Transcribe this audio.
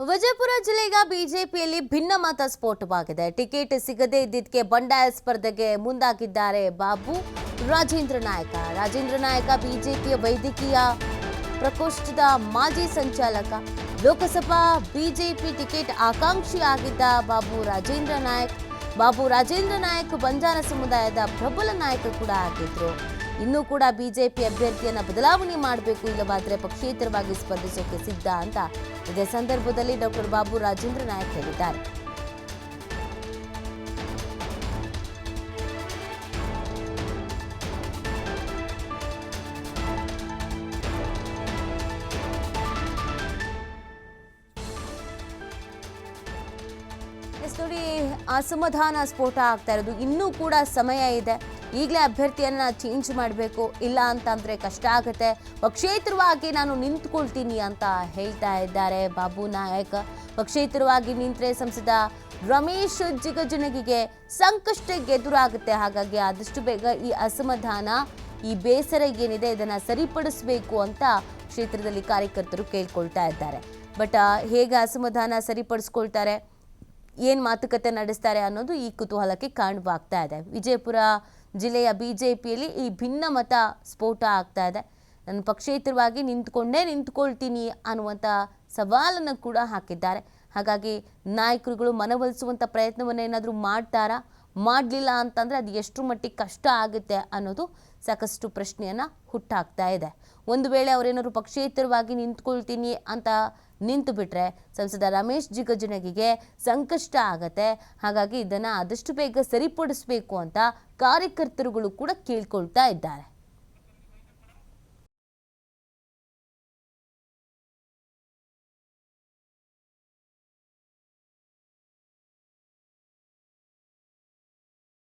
ವಿಜಯಪುರ ಜಿಲ್ಲೆಗ ಬಿಜೆಪಿಯಲ್ಲಿ ಭಿನ್ನಮತ ಸ್ಫೋಟವಾಗಿದೆ. ಟಿಕೆಟ್ ಸಿಗದೇ ಇದ್ದಿದ್ದಕ್ಕೆ ಬಂಡಾಯ ಸ್ಪರ್ಧೆಗೆ ಮುಂದಾಗಿದ್ದಾರೆ ಬಾಬು ರಾಜೇಂದ್ರ ನಾಯಕ. ರಾಜೇಂದ್ರ ನಾಯಕ ಬಿಜೆಪಿಯ ವೈದ್ಯಕೀಯ ಪ್ರಕೋಷ್ಠದ ಮಾಜಿ ಸಂಚಾಲಕ. ಲೋಕಸಭಾ ಬಿಜೆಪಿ ಟಿಕೆಟ್ ಆಕಾಂಕ್ಷಿ ಆಗಿದ್ದ ಬಾಬು ರಾಜೇಂದ್ರ ನಾಯಕ್. ಬಾಬು ರಾಜೇಂದ್ರ ನಾಯಕ್ ಬಂಜಾರ ಸಮುದಾಯದ ಪ್ರಬಲ ನಾಯಕ ಕೂಡ ಆಗಿದ್ರು. ಇನ್ನೂ ಕೂಡ ಬಿಜೆಪಿ ಅಭ್ಯರ್ಥಿಯನ್ನು ಬದಲಾವಣೆ ಮಾಡಬೇಕು ಇಲ್ಲವಾದರೆ ಪಕ್ಷೇತರವಾಗಿ ಸ್ಪರ್ಧಿಸೋಕೆ ಸಿದ್ಧ ಅಂತ ಇದೇ ಸಂದರ್ಭದಲ್ಲಿ ಡಾಕ್ಟರ್ ಬಾಬು ರಾಜೇಂದ್ರ ನಾಯಕ್ ಹೇಳಿದ್ದಾರೆ. ಎಸ್ ನೋಡಿ ಅಸಮಾಧಾನ ಸ್ಫೋಟ ಆಗ್ತಾ ಇರೋದು. ಇನ್ನೂ ಕೂಡ ಸಮಯ ಇದೆ. ಈಗಲೇ ಅಭ್ಯರ್ಥಿಯನ್ನ ಚೇಂಜ್ ಮಾಡಬೇಕು. ಇಲ್ಲ ಅಂತಂದ್ರೆ ಕಷ್ಟ ಆಗುತ್ತೆ. ಪಕ್ಷೇತರವಾಗಿ ನಾನು ನಿಂತ್ಕೊಳ್ತೀನಿ ಅಂತ ಹೇಳ್ತಾ ಇದ್ದಾರೆ ಬಾಬು ನಾಯಕ್. ಪಕ್ಷೇತರವಾಗಿ ನಿಂತರೆ ಸಂಸದ ರಮೇಶ್ ಜಿಗಜನಗಿಗೆ ಸಂಕಷ್ಟ ಎದುರಾಗುತ್ತೆ. ಹಾಗಾಗಿ ಆದಷ್ಟು ಬೇಗ ಈ ಅಸಮಾಧಾನ, ಈ ಬೇಸರ ಏನಿದೆ ಇದನ್ನ ಸರಿಪಡಿಸಬೇಕು ಅಂತ ಕ್ಷೇತ್ರದಲ್ಲಿ ಕಾರ್ಯಕರ್ತರು ಕೇಳ್ಕೊಳ್ತಾ ಇದ್ದಾರೆ. ಬಟ್ ಹೇಗೆ ಅಸಮಾಧಾನ ಸರಿಪಡಿಸ್ಕೊಳ್ತಾರೆ? ಏನು ಮಾತುಕತೆ ನಡೆಸ್ತಾರೆ ಅನ್ನೋದು ಈ ಕುತೂಹಲಕ್ಕೆ ಕಾರಣವಾಗ್ತಾ ಇದೆ. ವಿಜಯಪುರ ಜಿಲ್ಲೆಯ ಬಿಜೆಪಿಯಲ್ಲಿ ಈ ಭಿನ್ನ ಮತ ಸ್ಫೋಟ ಆಗ್ತಾ ಇದೆ. ನನ್ನ ಪಕ್ಷೇತರವಾಗಿ ನಿಂತ್ಕೊಂಡೇ ನಿಂತ್ಕೊಳ್ತೀನಿ ಅನ್ನುವಂಥ ಸವಾಲನ್ನು ಕೂಡ ಹಾಕಿದ್ದಾರೆ. ಹಾಗಾಗಿ ನಾಯಕರುಗಳು ಮನವೊಲಿಸುವಂಥ ಪ್ರಯತ್ನವನ್ನು ಏನಾದರೂ ಮಾಡ್ತಾರಾ? ಮಾಡಲಿಲ್ಲ ಅಂತಂದರೆ ಅದು ಎಷ್ಟು ಮಟ್ಟಿಗೆ ಕಷ್ಟ ಆಗುತ್ತೆ ಅನ್ನೋದು ಸಾಕಷ್ಟು ಪ್ರಶ್ನೆಯನ್ನು ಹುಟ್ಟಾಕ್ತಾ ಇದೆ. ಒಂದು ವೇಳೆ ಅವರೇನಾದ್ರು ಪಕ್ಷೇತರವಾಗಿ ನಿಂತ್ಕೊಳ್ತೀನಿ ಅಂತ ನಿಂತು ಬಿಟ್ರೆ ಸಂಸದ ರಮೇಶ್ ಜಿಗಜನಗಿಗೆ ಸಂಕಷ್ಟ ಆಗತ್ತೆ. ಹಾಗಾಗಿ ಇದನ್ನು ಆದಷ್ಟು ಬೇಗ ಸರಿಪಡಿಸಬೇಕು ಅಂತ ಕಾರ್ಯಕರ್ತರುಗಳು ಕೂಡ ಕೇಳ್ಕೊಳ್ತಾ ಇದ್ದಾರೆ.